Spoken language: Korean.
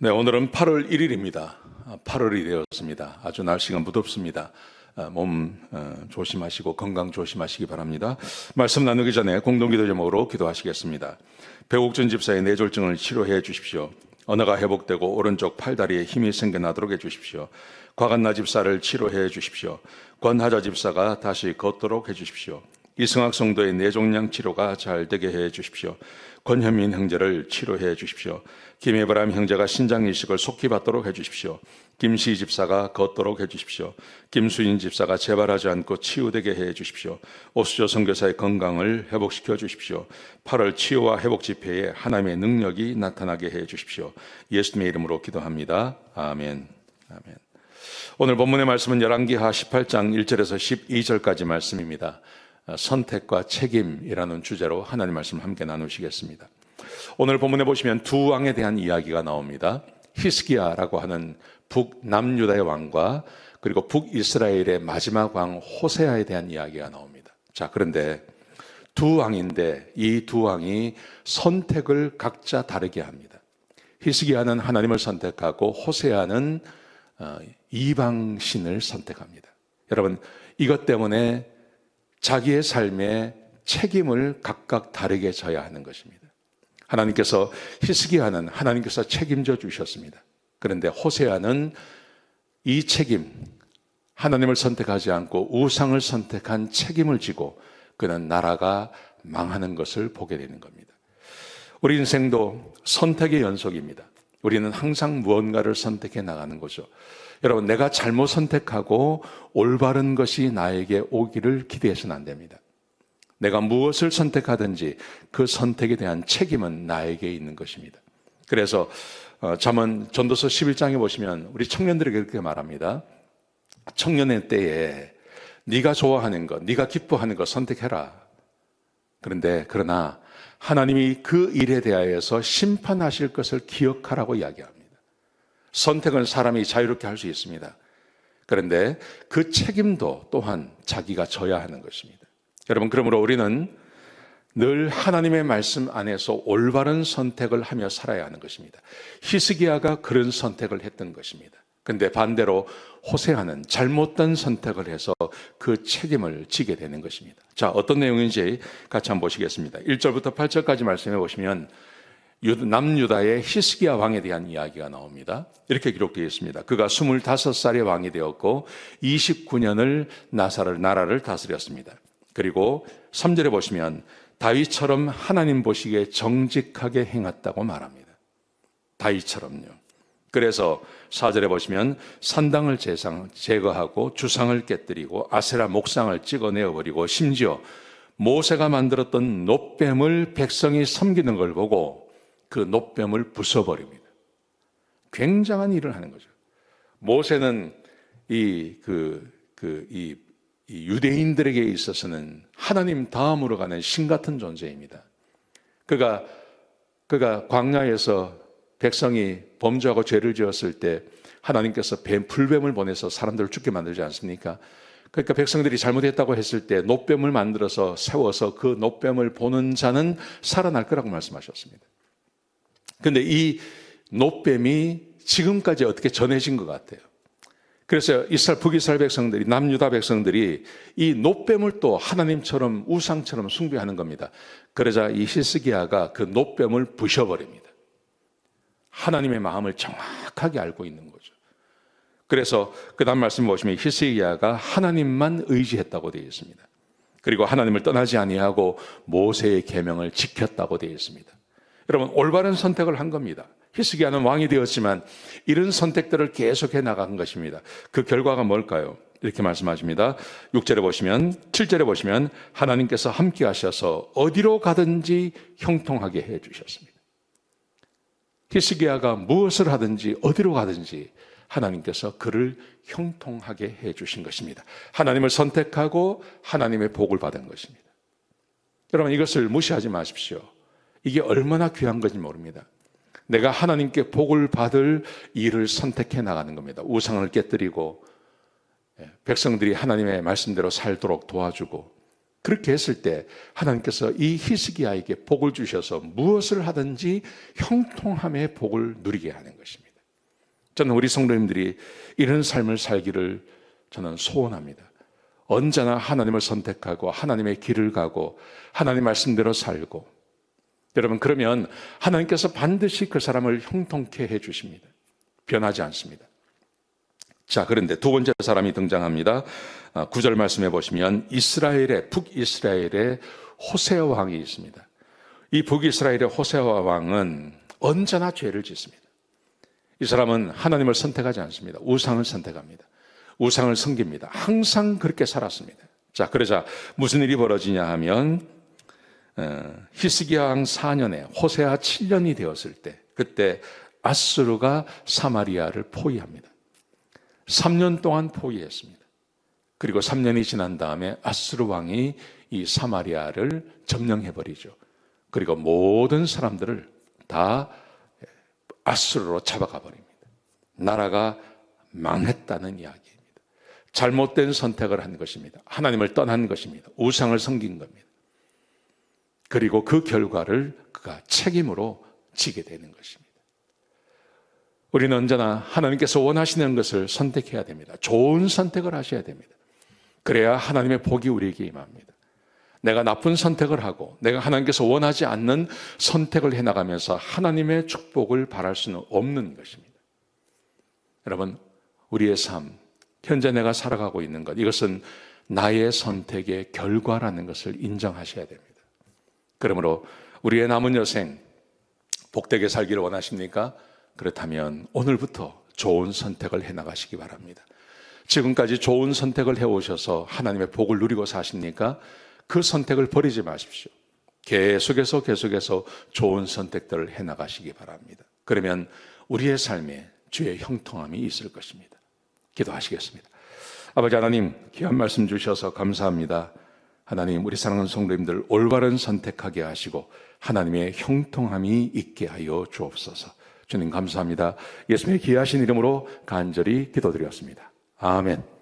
네, 오늘은 8월 1일입니다. 8월이 되었습니다. 아주 날씨가 무덥습니다. 아, 몸 어, 조심하시고 건강 조심하시기 바랍니다. 말씀 나누기 전에 공동기도 제목으로 기도하시겠습니다. 배옥준 집사의 뇌졸중을 치료해 주십시오. 언어가 회복되고 오른쪽 팔다리에 힘이 생겨나도록 해 주십시오. 과간나 집사를 치료해 주십시오. 권하자 집사가 다시 걷도록 해 주십시오. 이승학 성도의 뇌종양 치료가 잘 되게 해 주십시오. 권현민 형제를 치료해 주십시오. 김혜바람 형제가 신장 이식을 속히 받도록 해 주십시오. 김시 집사가 걷도록 해 주십시오. 김수인 집사가 재발하지 않고 치유되게 해 주십시오. 오수조 선교사의 건강을 회복시켜 주십시오. 8월 치유와 회복 집회에 하나님의 능력이 나타나게 해 주십시오. 예수님의 이름으로 기도합니다. 아멘. 아멘. 오늘 본문의 말씀은 열왕기하 18장 1절에서 12절까지 말씀입니다. 선택과 책임이라는 주제로 하나님 말씀 함께 나누시겠습니다. 오늘 본문에 보시면 두 왕에 대한 이야기가 나옵니다. 히스기야라고 하는 북남유다의 왕과 그리고 북이스라엘의 마지막 왕 호세아에 대한 이야기가 나옵니다. 자, 그런데 두 왕인데 이 두 왕이 선택을 각자 다르게 합니다. 히스기야는 하나님을 선택하고 호세아는 어, 이방신을 선택합니다. 여러분, 이것 때문에 자기의 삶에 책임을 각각 다르게 져야 하는 것입니다. 하나님께서 히스기야는 하나님께서 책임져 주셨습니다. 그런데 호세아는 이 책임, 하나님을 선택하지 않고 우상을 선택한 책임을 지고 그는 나라가 망하는 것을 보게 되는 겁니다. 우리 인생도 선택의 연속입니다. 우리는 항상 무언가를 선택해 나가는 거죠. 여러분, 내가 잘못 선택하고 올바른 것이 나에게 오기를 기대해서는 안 됩니다. 내가 무엇을 선택하든지 그 선택에 대한 책임은 나에게 있는 것입니다. 그래서 어, 잠언 전도서 11장에 보시면 우리 청년들에게 그렇게 말합니다. 청년의 때에 네가 좋아하는 것, 네가 기뻐하는 것 선택해라. 그런데 그러나 하나님이 그 일에 대하여서 심판하실 것을 기억하라고 이야기합니다. 선택은 사람이 자유롭게 할 수 있습니다. 그런데 그 책임도 또한 자기가 져야 하는 것입니다. 여러분, 그러므로 우리는 늘 하나님의 말씀 안에서 올바른 선택을 하며 살아야 하는 것입니다. 히스기야가 그런 선택을 했던 것입니다. 근데 반대로 호세아는 잘못된 선택을 해서 그 책임을 지게 되는 것입니다. 자, 어떤 내용인지 같이 한번 보시겠습니다. 1절부터 8절까지 말씀해 보시면 남유다의 히스기야 왕에 대한 이야기가 나옵니다. 이렇게 기록되어 있습니다. 그가 25살의 왕이 되었고 29년을 나사를 나라를 다스렸습니다. 그리고 3절에 보시면 다윗처럼 하나님 보시기에 정직하게 행했다고 말합니다. 다윗처럼요. 그래서 4절에 보시면 산당을 제상, 제거하고 주상을 깨뜨리고 아세라 목상을 찍어내어 버리고 심지어 모세가 만들었던 노뱀을 백성이 섬기는 걸 보고 그 노뱀을 부숴버립니다. 굉장한 일을 하는 거죠. 모세는 이, 그, 그, 이, 이 유대인들에게 있어서는 하나님 다음으로 가는 신 같은 존재입니다. 그가, 그가 광야에서 백성이 범죄하고 죄를 지었을 때 하나님께서 뱀, 풀뱀을 보내서 사람들을 죽게 만들지 않습니까? 그러니까 백성들이 잘못했다고 했을 때 노뱀을 만들어서 세워서 그 노뱀을 보는 자는 살아날 거라고 말씀하셨습니다. 근데 이 노뱀이 지금까지 어떻게 전해진 것 같아요. 그래서 이스라엘 북이스라엘 백성들이 남유다 백성들이 이 노뱀을 또 하나님처럼 우상처럼 숭배하는 겁니다. 그러자 이 히스기야가 그 노뱀을 부셔버립니다. 하나님의 마음을 정확하게 알고 있는 거죠. 그래서 그 다음 말씀 보시면 히스기야가 하나님만 의지했다고 되어 있습니다. 그리고 하나님을 떠나지 아니하고 모세의 계명을 지켰다고 되어 있습니다. 여러분 올바른 선택을 한 겁니다. 히스기야는 왕이 되었지만 이런 선택들을 계속해 나간 것입니다. 그 결과가 뭘까요? 이렇게 말씀하십니다. 6절에 보시면 7절에 보시면 하나님께서 함께 하셔서 어디로 가든지 형통하게 해 주셨습니다. 히스기야가 무엇을 하든지 어디로 가든지 하나님께서 그를 형통하게 해 주신 것입니다. 하나님을 선택하고 하나님의 복을 받은 것입니다. 여러분 이것을 무시하지 마십시오. 이게 얼마나 귀한 건지 모릅니다. 내가 하나님께 복을 받을 일을 선택해 나가는 겁니다. 우상을 깨뜨리고 예, 백성들이 하나님의 말씀대로 살도록 도와주고 그렇게 했을 때 하나님께서 이 히스기야에게 복을 주셔서 무엇을 하든지 형통함의 복을 누리게 하는 것입니다. 저는 우리 성도님들이 이런 삶을 살기를 저는 소원합니다. 언제나 하나님을 선택하고 하나님의 길을 가고 하나님 말씀대로 살고 여러분 그러면 하나님께서 반드시 그 사람을 형통케 해 주십니다. 변하지 않습니다. 자, 그런데 두 번째 사람이 등장합니다. 아, 구절 말씀해 보시면 이스라엘의 북이스라엘의 호세아 왕이 있습니다. 이 북이스라엘의 호세아 왕은 언제나 죄를 짓습니다. 이 사람은 하나님을 선택하지 않습니다. 우상을 선택합니다. 우상을 섬깁니다. 항상 그렇게 살았습니다. 자, 그러자 무슨 일이 벌어지냐 하면 어, 히스기야 왕 4년에 호세아 7년이 되었을 때 그때 아스루가 사마리아를 포위합니다. 3년 동안 포위했습니다. 그리고 3년이 지난 다음에 아스루 왕이 이 사마리아를 점령해 버리죠. 그리고 모든 사람들을 다 아스루로 잡아가 버립니다. 나라가 망했다는 이야기입니다. 잘못된 선택을 한 것입니다. 하나님을 떠난 것입니다. 우상을 섬긴 겁니다. 그리고 그 결과를 그가 책임으로 지게 되는 것입니다. 우리는 언제나 하나님께서 원하시는 것을 선택해야 됩니다. 좋은 선택을 하셔야 됩니다. 그래야 하나님의 복이 우리에게 임합니다. 내가 나쁜 선택을 하고 내가 하나님께서 원하지 않는 선택을 해나가면서 하나님의 축복을 바랄 수는 없는 것입니다. 여러분, 우리의 삶, 현재 내가 살아가고 있는 것, 이것은 나의 선택의 결과라는 것을 인정하셔야 됩니다. 그러므로 우리의 남은 여생 복되게 살기를 원하십니까? 그렇다면 오늘부터 좋은 선택을 해 나가시기 바랍니다. 지금까지 좋은 선택을 해 오셔서 하나님의 복을 누리고 사십니까? 그 선택을 버리지 마십시오. 계속해서 계속해서 좋은 선택들을 해 나가시기 바랍니다. 그러면 우리의 삶에 주의 형통함이 있을 것입니다. 기도하시겠습니다. 아버지 하나님, 귀한 말씀 주셔서 감사합니다. 하나님, 우리 사랑하는 성도님들 올바른 선택하게 하시고 하나님의 형통함이 있게 하여 주옵소서. 주님 감사합니다. 예수님의 귀하신 이름으로 간절히 기도드렸습니다. 아멘.